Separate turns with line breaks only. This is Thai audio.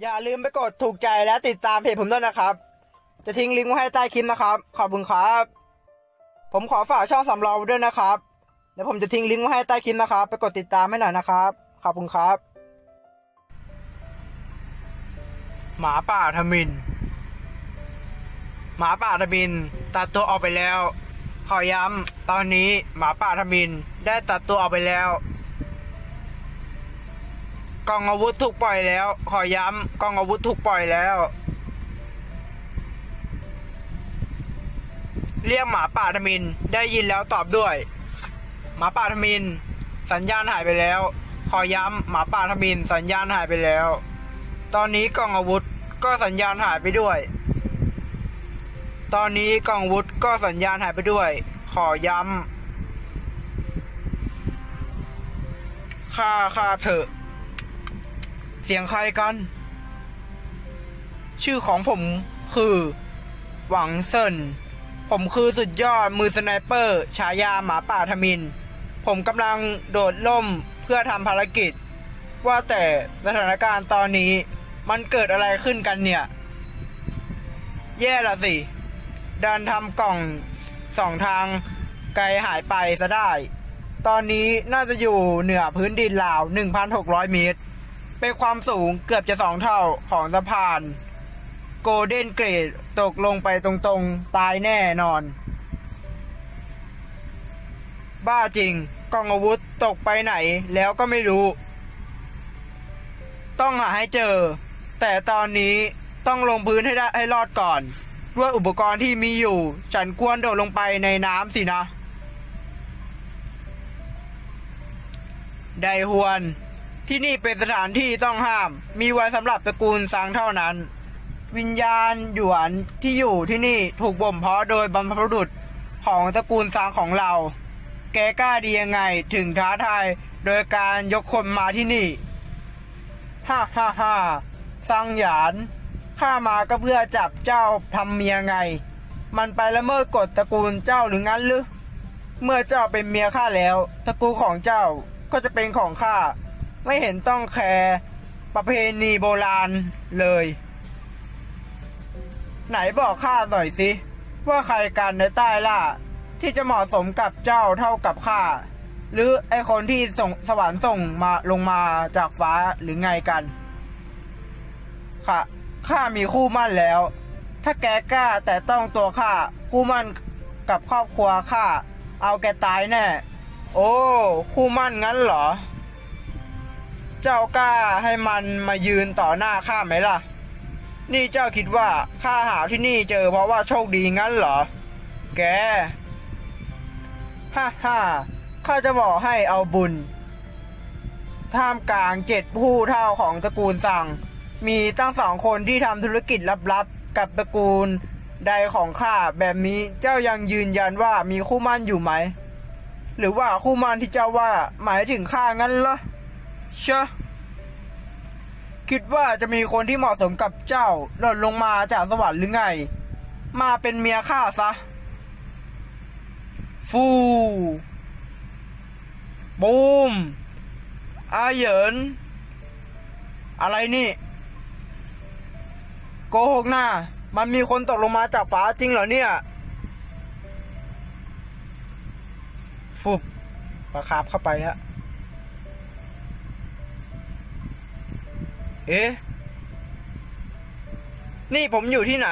อย่าลืมไปกดถูกใจและติดตามเพจผมด้วยนะครับ จะทิ้งลิงก์ไว้ให้ใต้คลิปนะครับ ขอบคุณครับ ผมขอฝากช่องสำรองไว้ด้วยนะครับเดี๋ยวผมจะทิ้งลิงก์ไว้ให้ใต้คลิปนะครับ ไปกดติดตามให้หน่อยนะครับ ขอบคุณครับ หมาป่าทมิน หมาป่าทมิน ตัดตัวออกไปแล้ว ขอย้ำตอนนี้หมาป่าทมินได้ตัดตัวออกไปแล้ว กล่องอาวุธถูกปล่อยแล้ว ขอย้ำกล่องอาวุธถูกปล่อยแล้ว เรียกหมาป่าทมิน ได้ยินแล้วตอบด้วย หมาป่าทมิน สัญญาณหายไปแล้ว ขอย้ำหมาป่าทมิน สัญญาณหายไปแล้ว ตอนนี้กล่องอาวุธก็สัญญาณหายไปด้วย ตอนนี้กล่องอาวุธก็สัญญาณหายไปด้วย ขอย้ำค่าค่าเถอะ เสียงใครกัน ชื่อของผมคือ หวังเซินผมคือสุดยอดมือสไนเปอร์ฉายาหมาป่าทมิน ผมกำลังโดดล่มเพื่อทำภารกิจ ว่าแต่สถานการณ์ตอนนี้มันเกิดอะไรขึ้นกันเนี่ย แย่ละสิ ดันทำกล่องสองทางไกลหายไปซะได้ ตอนนี้น่าจะอยู่เหนือพื้นดินราว 1,600 เมตร เป็นความสูงเกือบจะสองเท่าของสะพาน โกลเด้นเกรดตกลงไปตรงๆ ตายแน่นอน บ้าจริงกองอาวุธตกไปไหนแล้วก็ไม่รู้ ต้องหาให้เจอ แต่ตอนนี้ต้องลงพื้นให้ได้ให้รอดก่อน ด้วยอุปกรณ์ที่มีอยู่ ฉันควรโดดลงไปในน้ำสินะ ไดฮวน ที่นี่เป็นสถานที่ต้องห้าม มีไว้สำหรับตระกูลซังเท่านั้น วิญญาณหยวนที่อยู่ที่นี่ถูกบ่มเพาะโดยบรรพบุรุษของตระกูลซังของเรา แกกล้าดียังไงถึงท้าทายโดยการยกคนมาที่นี่ ฮ่าฮ่าฮ่าซังหยาน ข้ามาก็เพื่อจับเจ้าทำเมียไง มันไปละเมิดกฎตระกูลเจ้าหรืองั้นหรือ เมื่อเจ้าเป็นเมียข้าแล้ว ตระกูลของเจ้าก็จะเป็นของข้า ไม่เห็นต้องแคร์ประเพณีโบราณเลย ไหนบอกข้าหน่อยสิ ว่าใครกันในใต้ล่าที่จะเหมาะสมกับเจ้าเท่ากับข้าหรือไอคนที่ส่งสวรรค์ส่งมาลงมาจากฟ้าหรือไงกัน ค่ะข้ามีคู่มั่นแล้ว ถ้าแกกล้าแต่ต้องตัวข้าคู่มั่นกับครอบครัวข้าเอาแกตายแน่ โอ้ คู่มั่นงั้นเหรอ เจ้ากล้าให้มันมายืนต่อหน้าข้าไหมล่ะ นี่เจ้าคิดว่าข้าหาที่นี่เจอเพราะว่าโชคดีงั้นเหรอ แก ฮ่าฮ่าข้าจะบอกให้เอาบุญ ท่ามกลางเจ็ดผู้เท่าของตระกูลสั่ง มีตั้งสองคนที่ทำธุรกิจลับๆ กับตระกูลใดของข้าแบบนี้เจ้ายังยืนยันว่ามีคู่มั่นอยู่ไหม หรือว่าคู่มั่นที่เจ้าว่าหมายถึงข้างั้นเหรอ เชอะคิดว่าจะมีคนที่เหมาะสมกับเจ้าหล่นลงมาจากสวรรค์หรือไง มาเป็นเมียข้าซะ ฟูบูมอาเหยิน อะไรนี่ โกหกหน้า มันมีคนตกลงมาจากฟ้าจริงเหรอเนี่ยฟุบประคาบเข้าไปแล้ว เอ๊ะ นี่ผมอยู่ที่ไหน